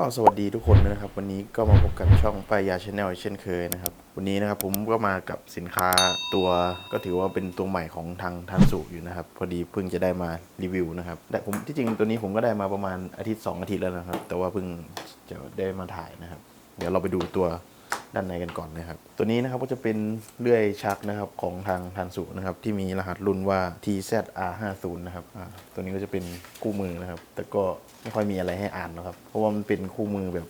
ก็สวัสดีทุกคนนะครับ วันนี้ก็มาพบกับช่องปายาชาแนลเช่นเคยนะครับ วันนี้นะครับผมก็มากับสินค้าตัวก็ถือว่าเป็นตัวใหม่ของทางทันสุอยู่นะครับ พอดีเพิ่งจะได้มารีวิวนะครับแต่ผมที่จริงตัวนี้ผมก็ได้มาประมาณอาทิตย์ 2 อาทิตย์แล้วนะครับ แต่ว่าเพิ่งจะได้มาถ่ายนะครับ เดี๋ยวเราไปดูตัว ด้านในกันก่อนนะครับ ตัวนี้นะครับก็จะเป็นเลื่อยชักนะครับของทางทันสุนะครับ ที่มีรหัสรุ่นว่า TZR50 นะครับตัวนี้ก็จะเป็นคู่มือนะครับ แต่ก็ไม่ค่อยมีอะไรให้อ่านนะครับ เพราะว่ามันเป็นคู่มือแบบ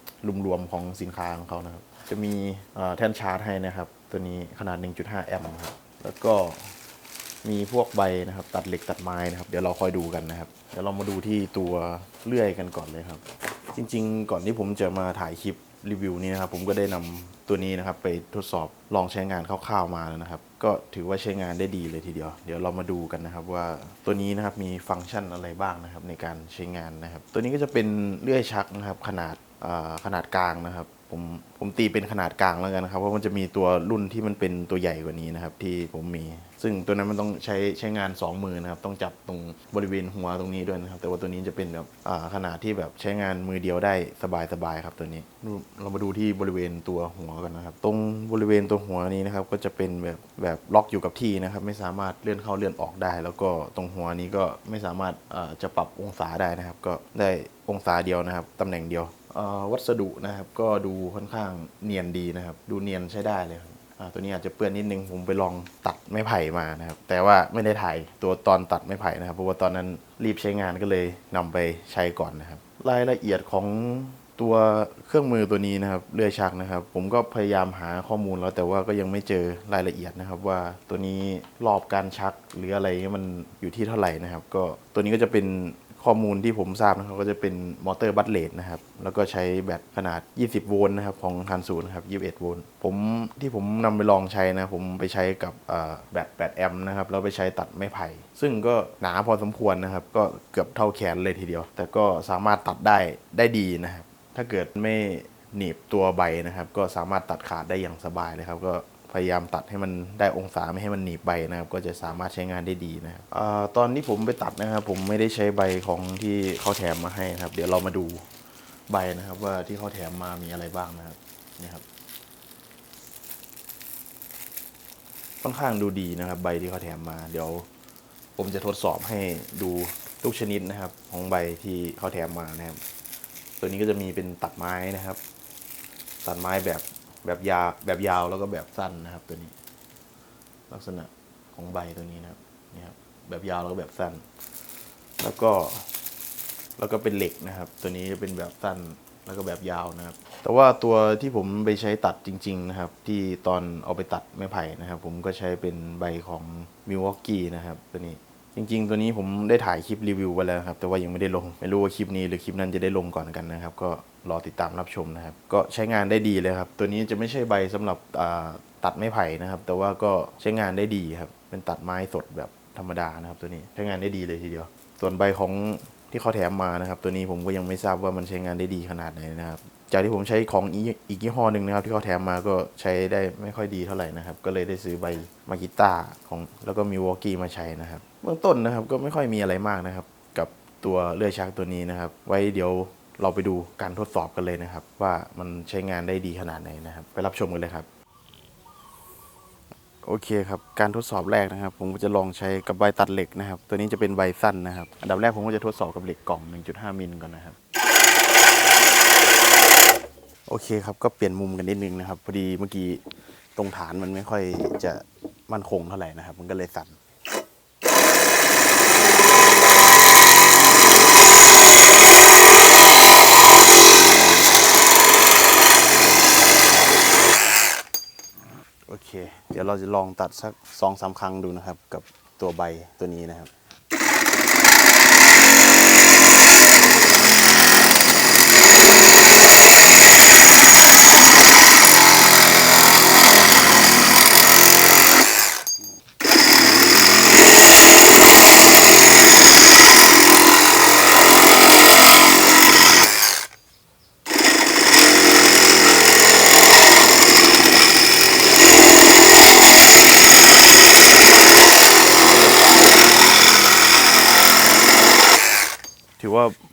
รวมๆของสินค้าของเขานะครับ จะมีแท่นชาร์จให้นะครับ ตัวนี้ขนาด 1.5 แอมป์นะครับแล้วก็มีพวกใบนะครับตัดเหล็กตัดไม้นะครับ เดี๋ยวเราคอยดูกันนะครับ เดี๋ยวเรามาดูที่ตัวเลื่อยกันก่อนเลยครับ จริง ๆ ก่อนที่ผมจะมาถ่ายคลิป รีวิวนี้นะครับผมก็ได้นำตัวนี้นะครับไปทดสอบลองใช้งานคร่าวๆมาแล้วนะครับ ก็ถือว่าใช้งานได้ดีเลยทีเดียว เดี๋ยวเรามาดูกันนะครับว่าตัวนี้นะครับมีฟังก์ชันอะไรบ้างนะครับในการใช้งานนะครับ ตัวนี้ก็จะเป็นเลื่อยชักนะครับขนาดขนาดกลางนะครับ ผมผมตีเป็นขนาดกลางแล้วกันนะครับเพราะมันจะมีตัวรุ่นที่มันเป็นตัวใหญ่กว่านี้นะครับ ที่ผมมี ซึ่งตัวนั้นมันต้องใช้ใช้งาน 2 มือนะครับ ต้องจับตรงบริเวณหัวตรงนี้ด้วยนะครับ แต่ว่าตัวนี้จะเป็นแบบขนาดที่แบบใช้งานมือเดียวได้สบายๆครับตัวนี้ เรามาดูที่บริเวณตัวหัวกันนะครับ ตรงบริเวณตัวหัวนี้นะครับ ก็จะเป็นแบบแบบล็อกอยู่กับที่นะครับ ไม่สามารถเลื่อนเข้าเลื่อนออกได้ แล้วก็ตรงหัวนี้ก็ไม่สามารถจะปรับองศาได้นะครับ ก็ได้องศาเดียวนะครับตำแหน่งเดียววัสดุนะครับก็ดูค่อนข้างเนียนดีนะครับ ดูเนียนใช้ได้เลยครับตัวนี้อาจจะเปื้อนนิดนึงผมไปลองตัดไม้ไผ่มานะครับ แต่ว่าไม่ได้ถ่ายตัวตอนตัดไม้ไผ่นะครับ เพราะว่าตอนนั้นรีบใช้งานก็เลยนำไปใช้ก่อนนะครับ รายละเอียดของตัวเครื่องมือตัวนี้นะครับเลื่อยชักนะครับ ผมก็พยายามหาข้อมูลแล้วแต่ว่าก็ยังไม่เจอรายละเอียดนะครับ ว่าตัวนี้รอบการชักหรืออะไรมันอยู่ที่เท่าไหร่นะครับ ก็ตัวนี้ก็จะเป็น ข้อมูลที่ผมทราบนะครับก็จะเป็นมอเตอร์บัตเลดนะครับ แล้วก็ใช้แบตขนาด 20 โวลต์นะครับของทันสูนะครับ 21 โวลต์ผมที่ผมนำไปลองใช้นะ ผมไปใช้กับเอ่อแบต8แอมป์นะครับแล้วไปใช้ตัดไม้ไผ่ ซึ่งก็หนาพอสมควรนะครับ ก็เกือบเท่าแขนเลยทีเดียว แต่ก็สามารถตัดได้ได้ดีนะครับ ถ้าเกิดไม่หนีบตัวใบนะครับ ก็สามารถตัดขาดได้อย่างสบายเลยครับก็ พยายามตัดให้มันได้องศาไม่ให้มันหนีบใบนะครับ ก็จะสามารถใช้งานได้ดีนะครับอตอนที่ผมไปตัดนะครับ ผมไม่ได้ใช้ใบของที่เขาแถมมาให้นะครับ เดี๋ยวเรามาดูใบนะครับว่าที่เขาแถมมามีอะไรบ้างนะครับนี่ครับค่อนข้างดูดีนะครับ ใบที่เขาแถมมา เดี๋ยว ผมจะทดสอบให้ดูทุกชนิดนะครับ ของใบที่เขาแถมมานะครับ ตัวนี้ก็จะมีเป็นตัดไม้นะครับ ตัดไม้แบบ แบบยาวแบบยาวแล้วก็แบบสั้นนะครับตัวนี้ ลักษณะของใบตัวนี้นะครับนี่ครับแบบยาวแล้วก็แบบสั้น แล้วก็แล้วก็เป็นเหล็กนะครับ ตัวนี้จะเป็นแบบสั้นแล้วก็แบบยาวนะครับ แต่ว่าตัวที่ผมไปใช้ตัดจริง ๆ นะครับ ที่ตอนเอาไปตัดไม้ไผ่นะครับ ผมก็ใช้เป็นใบของมิวอกกี้นะครับตัวนี้จริง ๆ ตัวนี้ผมได้ถ่ายคลิปรีวิวไว้แล้วครับ แต่ว่ายังไม่ได้ลง ไม่รู้ว่าคลิปนี้หรือคลิปนั้นจะได้ลงก่อนกันนะครับ ก็ รอติดตามรับชมนะครับ ก็ใช้งานได้ดีเลยครับ ตัวนี้จะไม่ใช่ใบสำหรับตัดไม้ไผ่นะครับ แต่ว่าก็ใช้งานได้ดีครับ เป็นตัดไม้สดแบบธรรมดานะครับ ตัวนี้ใช้งานได้ดีเลยทีเดียว ส่วนใบของที่เขาแถมมานะครับ ตัวนี้ผมก็ยังไม่ทราบว่ามันใช้งานได้ดีขนาดไหนนะครับ จากที่ผมใช้ของอีกยี่ห้อหนึ่งนะครับ ที่เขาแถมมาก็ใช้ได้ไม่ค่อยดีเท่าไหร่นะครับ ก็เลยได้ซื้อใบมากิต้าของแล้วก็มิวอกกี้มาใช้นะครับ เบื้องต้นนะครับก็ไม่ค่อยมีอะไรมากนะครับ กับตัวเลื่อยชักตัวนี้นะครับ ไว้เดี๋ยว เราไปดูการทดสอบกันเลยนะครับ ว่ามันใช้งานได้ดีขนาดไหนนะครับ ไปรับชมกันเลยครับ โอเคครับ การทดสอบแรกนะครับ ผมก็จะลองใช้กับใบตัดเหล็กนะครับ ตัวนี้จะเป็นใบสั้นนะครับ อันดับแรกผมก็จะทดสอบกับเหล็กกล่อง 1.5 มิลก่อนนะครับโอเคครับก็เปลี่ยนมุมกันนิดนึงนะครับ พอดีเมื่อกี้ตรงฐานมันไม่ค่อยจะมั่นคงเท่าไหร่นะครับ มันก็เลยสั่น โอเค เดี๋ยวเราจะลองตัดสักสองสามครั้งดูนะครับ กับตัวใบตัวนี้นะครับ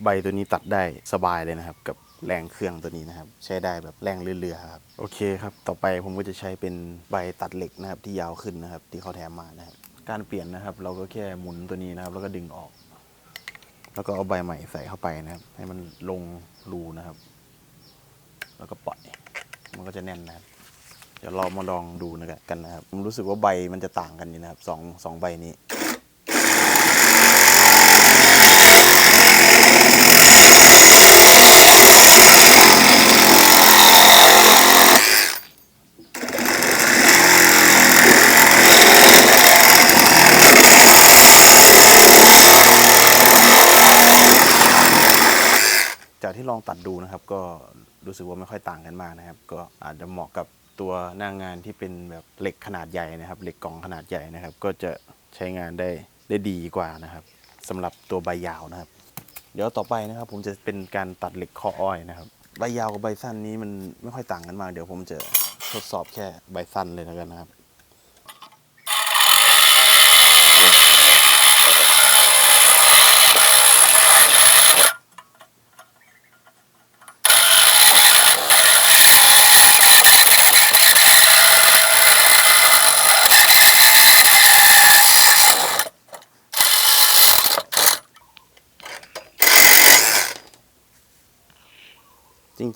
ใบตัวนี้ตัดได้สบายเลยนะครับ กับแรงเครื่องตัวนี้นะครับ ใช้ได้แบบแรงเรือๆครับโอเคครับ ต่อไปผมก็จะใช้เป็นใบตัดเหล็กนะครับ ที่ยาวขึ้นนะครับ ที่เขาแถมมานะครับการเปลี่ยนนะครับ เราก็แค่หมุนตัวนี้นะครับ แล้วก็ดึงออก แล้วก็เอาใบใหม่ใส่เข้าไปนะครับ ให้มันลงรูนะครับ แล้วก็ปล่อยมันก็จะแน่นนะครับเดี๋ยวเรามาลองดูนะกันนะครับผมรู้สึกว่าใบมันจะต่างกันอยู่นะครับสองสองใบนี้ จากที่ลองตัดดูนะครับ ก็รู้สึกว่าไม่ค่อยต่างกันมากนะครับ ก็อาจจะเหมาะกับตัวหน้างงานที่เป็นแบบเหล็กขนาดใหญ่นะครับ เหล็กกล่องขนาดใหญ่นะครับ ก็จะใช้งานได้ได้ดีกว่านะครับสำหรับตัวใบยาวนะครับ เดี๋ยวต่อไปนะครับ ผมจะเป็นการตัดเหล็กข้ออ้อยนะครับ ใบยาวกับใบสั้นนี้มันไม่ค่อยต่างกันมาก เดี๋ยวผมจะทดสอบแค่ใบสั้นเลยแล้วกันนะครับ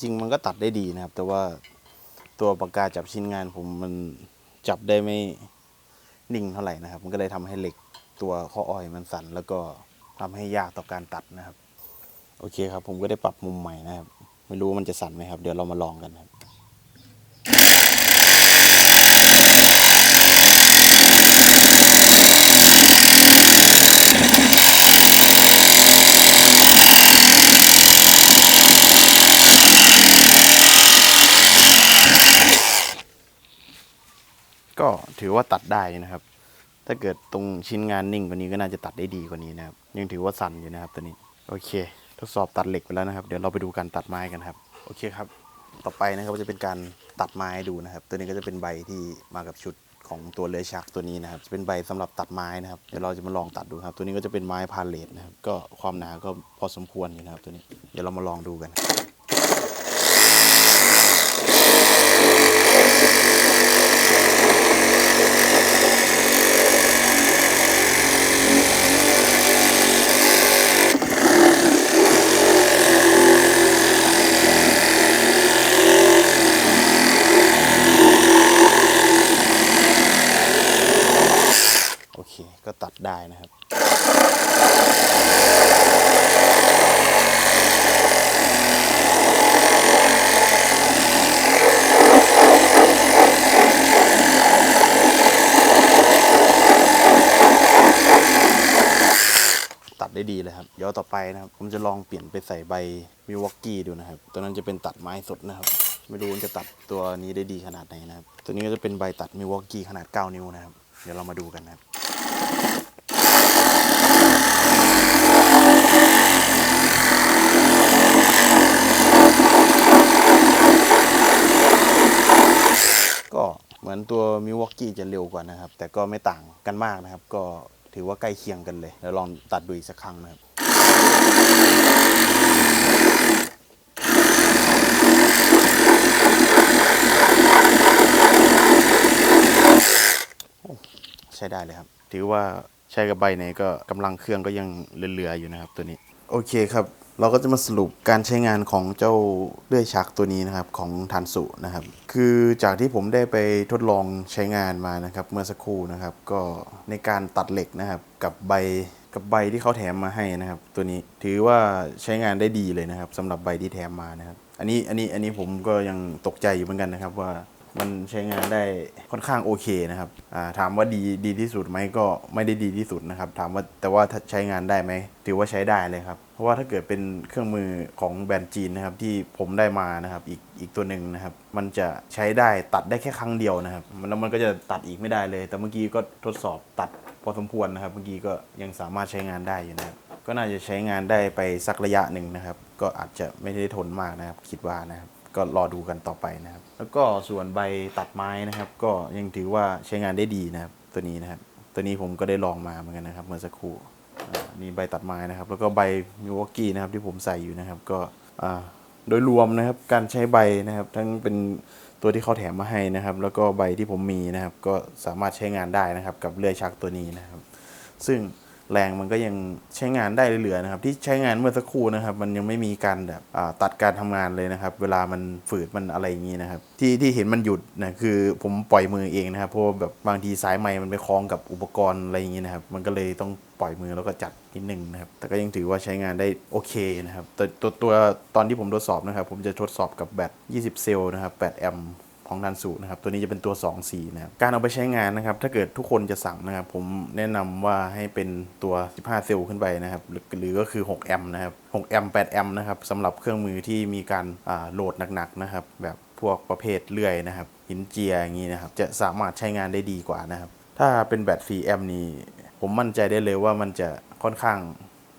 ริง ๆ มันก็ตัดได้ดีนะครับ แต่ว่าตัวปากกาจับชิ้นงานผมมันจับได้ไม่นิ่งเท่าไหร่นะครับ มันก็เลยทำให้เหล็กตัวข้ออ้อยมันสั่นแล้วก็ทำให้ยากต่อการตัดนะครับ โอเคครับ ผมก็ได้ปรับมุมใหม่นะครับ ไม่รู้ว่ามันจะสั่นไหมครับ เดี๋ยวเรามาลองกันครับ ก็ ถือว่าตัดได้นะครับ ถ้าเกิดตรงชิ้นงานนิ่งกว่านี้ก็น่าจะตัดได้ดีกว่านี้นะครับ ยังถือว่าสั่นอยู่นะครับตัวนี้ โอเค ทดสอบตัดเหล็กไปแล้วนะครับ เดี๋ยวเราไปดูการตัดไม้กันครับ โอเคครับ ต่อไปนะครับจะเป็นการตัดไม้ดูนะครับ ตัวนี้ก็จะเป็นใบที่มากับชุดของตัวเลื้อยชักตัวนี้นะครับจะเป็นใบสำหรับตัดไม้นะครับเดี๋ยวเราจะมาลองตัดดูครับ ตัวนี้ก็จะเป็นไม้พาเลทนะครับก็ความหนาก็พอสมควรอยู่นะครับตัวนี้เดี๋ยวเรามาลองดูกัน ได้นะครับตัดได้ดีเลยครับ เดี๋ยวต่อไปนะครับ ผมจะลองเปลี่ยนไปใส่ใบมิวอกกี้ดูนะครับ ตัวนั้นจะเป็นตัดไม้สดนะครับ ไม่รู้จะตัดตัวนี้ได้ดีขนาดไหนนะครับ ตัวนี้ก็จะเป็นใบตัดมิวอกกี้ขนาด 9 นิ้วนะครับ เดี๋ยวเรามาดูกันนะครับ ก็ เหมือนตัวมิวอกกี้จะเร็วกว่านะครับ แต่ก็ไม่ต่างกันมากนะครับ ก็ถือว่าใกล้เคียงกันเลยเดี๋ยวลองตัดดูอีกสักครั้งนะครับใช้ได้เลยครับ ถือว่าใช้กับใบไหนก็กำลังเครื่องก็ยังเหลือๆอยู่นะครับตัวนี้ โอเคครับ เราก็จะมาสรุปการใช้งานของเจ้าเลื่อยชักตัวนี้นะครับของทันสุนะครับ คือจากที่ผมได้ไปทดลองใช้งานมานะครับ เมื่อสักครู่นะครับ ก็ในการตัดเหล็กนะครับ กับใบกับใบที่เขาแถมมาให้นะครับ ตัวนี้ถือว่าใช้งานได้ดีเลยนะครับสำหรับใบที่แถมมานะครับ อันนี้อันนี้อันนี้ผมก็ยังตกใจอยู่เหมือนกันนะครับว่า มันใช้งานได้ค่อนข้างโอเคนะครับาถามว่าดีดีที่สุดไหมก็ไม่ได้ดีที่สุดนะครับ ถามว่าแต่ว่าใช้งานได้ไหมถือว่าใช้ได้เลยครับเพราะว่าถ้าเกิดเป็นเครื่องมือของแบรนด์จีนนะครับที่ผมได้มานะครับอีกอีกตัวหนึ่งนะครับ มันจะใช้ได้ตัดได้แค่ครั้งเดียวนะครับแล้วมันก็จะตัดอีกไม่ได้เลย แต่เมื่อกี้ก็ทดสอบตัดพอสมควรนะครับ เมื่อกี้ก็ยังสามารถใช้งานได้อยู่นะครับก็น่าจะใช้งานได้ไปสักระยะหนึ่งนะครับ ก็อาจจะไม่ได้ทนมากนะครับ คิดว่านะครับ ก็รอดูกันต่อไปนะครับ แล้วก็ส่วนใบตัดไม้นะครับ ก็ยังถือว่าใช้งานได้ดีนะครับ ตัวนี้นะครับ ตัวนี้ผมก็ได้ลองมาเหมือนกันนะครับเมื่อสักครู่นี่ใบตัดไม้นะครับ แล้วก็ใบมิวอกกี้นะครับที่ผมใส่อยู่นะครับก็โดยรวมนะครับการใช้ใบนะครับ ทั้งเป็นตัวที่เขาแถมมาให้นะครับ แล้วก็ใบที่ผมมีนะครับ ก็สามารถใช้งานได้นะครับ กับเลื่อยชักตัวนี้นะครับ ซึ่ง แรงมันก็ยังใช้งานได้เหลือๆนะครับที่ใช้งานเมื่อสักครู่นะครับ มันยังไม่มีการแบบตัดการทำงานเลยนะครับ เวลามันฝืดมันอะไรอย่างนี้นะครับ ที่ที่เห็นมันหยุดนะคือผมปล่อยมือเองนะครับเพราะแบบบางทีสายไม้มันไปคล้องกับอุปกรณ์อะไรอย่างนี้นะครับ มันก็เลยต้องปล่อยมือแล้วก็จัดนิดนึงนะครับ แต่ก็ยังถือว่าใช้งานได้โอเคนะครับแต่ตัวตัวตอนที่ผมทดสอบนะครับ ผมจะทดสอบกับแบต 20 เซลล์นะครับ 8 แอมป์ ของดันสูนะครับตัวนี้จะเป็นตัว2 4นะครับการเอาไปใช้งานนะครับถ้าเกิดทุกคนจะสั่งนะครับผมแนะนำว่าให้เป็นตัว 15 เซลล์ขึ้นไปนะครับหรือหรือก็คือ 6 แอมป์นะครับ 6 แอมป์ 8 แอมป์นะครับสำหรับเครื่องมือที่มีการโหลดหนักๆนะครับแบบพวกประเภทเลื่อยนะครับหินเจียอย่างนี้นะครับจะสามารถใช้งานได้ดีกว่านะครับถ้าเป็นแบต4แอมป์นี่ผมมั่นใจได้เลยว่ามันจะค่อนข้าง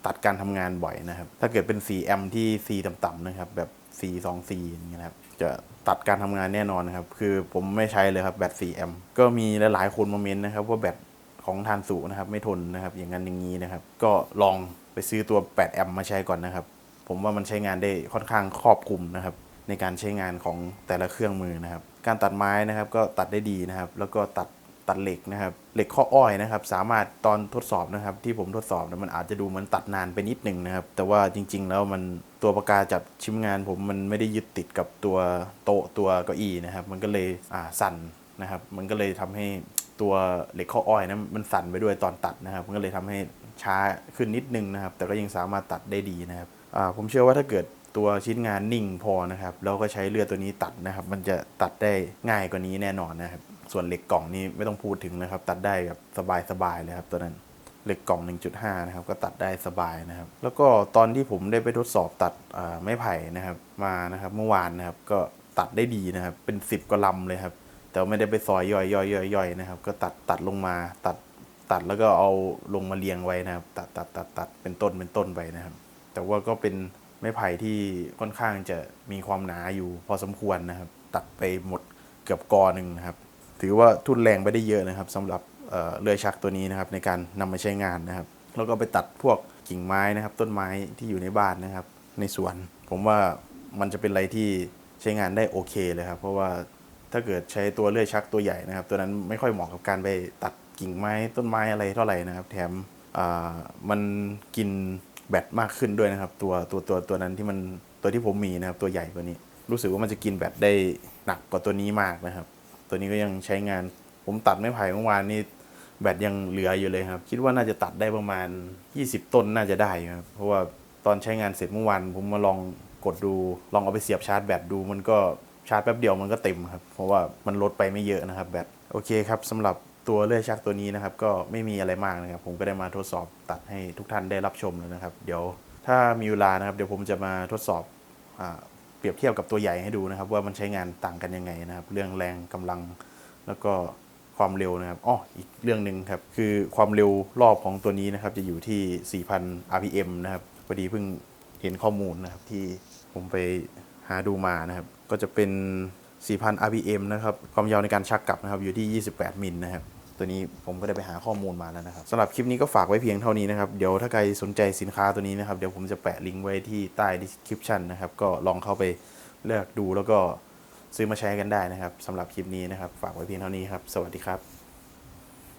ตัดการทำงานบ่อยนะครับ ถ้าเกิดเป็น4แอมป์ที่ C ต่ำๆนะครับแบบ C 2 C อย่างเงี้ยนะครับ จะตัดการทำงานแน่นอนนะครับ คือผมไม่ใช้เลยครับแบต 4 แอมป์ก็มีหลายๆคนมาเมน์นะครับ ว่าแบตของทานสูนะครับ ไม่ทนนะครับ อย่างนั้นอย่างนี้นะครับ ก็ลองไปซื้อตัว 8 แอมป์มาใช้ก่อนนะครับ ผมว่ามันใช้งานได้ค่อนข้างครอบคลุมนะครับ ในการใช้งานของแต่ละเครื่องมือนะครับ การตัดไม้นะครับก็ตัดได้ดีนะครับ แล้วก็ตัด ตัดเหล็กนะครับเหล็กข้ออ้อยนะครับ สามารถตอนทดสอบนะครับ ที่ผมทดสอบนะมันอาจจะดูเหมันตัดนานไปนิดหนึ่งนะครับ แต่ว่าจริง ๆ แล้วมันตัวปากกาจับชิ้มงานผมมันไม่ได้ยึดติดกับตัวโต๊ะตัวเก้าอี้นะครับ มันก็เลยอ่าสั่นนะครับ มันก็เลยทำให้ตัวเหล็กข้ออ้อยนะมันสั่นไปด้วยตอนตัดนะครับ มันก็เลยทำให้ช้าขึ้นนิดนึงนะครับ แต่ก็ยังสามารถตัดได้ดีนะครับอ่าผมเชื่อว่าถ้าเกิดตัวชิ้นงานนิ่งพอนะครับ แล้วก็ใช้เลือดตัวนี้ตัดนะครับ มันจะตัดได้ง่ายกว่านี้แน่นอนนะครับ ส่วนเหล็กกล่องนี้ไม่ต้องพูดถึงนะครับ ตัดได้แบบสบายๆเลยครับตัวนั้นเหล็กกล่อง 1.5 นะครับ ก็ตัดได้สบายนะครับ แล้วก็ตอนที่ผมได้ไปทดสอบตัดไม้ไผ่นะครับ มานะครับเมื่อวานนะครับก็ตัดได้ดีนะครับ เป็น 10กว่าลำเลยครับ แต่ไม่ได้ไปซอยย่อยย่อยย่อยย่อยนะครับ ก็ตัดตัดลงมาตัดตัดแล้วก็เอาลงมาเรียงไว้นะครับ ตัดตัดตัดตัดเป็นต้นเป็นต้นไปนะครับ แต่ว่าก็เป็นไม้ไผ่ที่ค่อนข้างจะมีความหนาอยู่พอสมควรนะครับ ตัดไปหมดเกือบกอหนึ่งนะครับ ถือว่าทุนแรงไปได้เยอะนะครับสำหรับเเลื่อยชักตัวนี้นะครับในการนำมาใช้งานนะครับ แล้วก็ไปตัดพวกกิ่งไม้นะครับ ต้นไม้ที่อยู่ในบ้านนะครับ ในสวน ผมว่ามันจะเป็นอะไรที่ใช้งานได้โอเคเลยครับ เพราะว่าถ้าเกิดใช้ตัวเลื่อยชักตัวใหญ่นะครับ ตัวนั้นไม่ค่อยเหมาะกับการไปตัดกิ่งไม้ต้นไม้อะไรเท่าไหร่นะครับ แถมมันกินแบตมากขึ้นด้วยนะครับ ตัวตัวตัวตัวนั้นที่มันตัวที่ผมมีนะครับ ตัวใหญ่กว่านี้ รู้สึกว่ามันจะกินแบตได้หนักกว่าตัวนี้มากนะครับ ตัวนี้ก็ยังใช้งาน ผมตัดไม้ไผ่เมื่อวานนี่แบตยังเหลืออยู่เลยครับ คิดว่าน่าจะตัดได้ประมาณ 20 ต้นน่าจะได้ครับ เพราะว่าตอนใช้งานเสร็จเมื่อวานผมมาลองกดดู ลองเอาไปเสียบชาร์จแบตดูมันก็ชาร์จแป๊บเดียวมันก็เต็มครับ เพราะว่ามันลดไปไม่เยอะนะครับแบต โอเคครับสำหรับตัวเลื่อยชักตัวนี้นะครับ ก็ไม่มีอะไรมากนะครับ ผมก็ได้มาทดสอบตัดให้ทุกท่านได้รับชมแล้วนะครับ เดี๋ยวถ้ามีเวลานะครับ เดี๋ยวผมจะมาทดสอบอา เปรียบเทียบกับตัวใหญ่ให้ดูนะครับ ว่ามันใช้งานต่างกันยังไงนะครับ เรื่องแรงกำลังแล้วก็ความเร็วนะครับอ้ออีกเรื่องหนึ่งครับ คือความเร็วรอบของตัวนี้นะครับ จะอยู่ที่ 4,000 rpm นะครับพอดีเพิ่งเห็นข้อมูลนะครับที่ผมไปหาดูมานะครับ ก็จะเป็น 4,000 rpm นะครับ ความยาวในการชักกลับนะครับอยู่ที่ 28 มิลนะครับ ตัวนี้ผมก็ได้ไปหาข้อมูลมาแล้วนะครับสำหรับคลิปนี้ก็ฝากไว้เพียงเท่านี้นะครับ เดี๋ยวถ้าใครสนใจสินค้าตัวนี้นะครับ เดี๋ยวผมจะแปะลิงก์ไว้ที่ใต้ description นะครับ ก็ลองเข้าไปเลือกดูแล้วก็ซื้อมาใช้กันได้นะครับสำหรับคลิปนี้นะครับ ฝากไว้เพียงเท่านี้ครับ สวัสดีครับ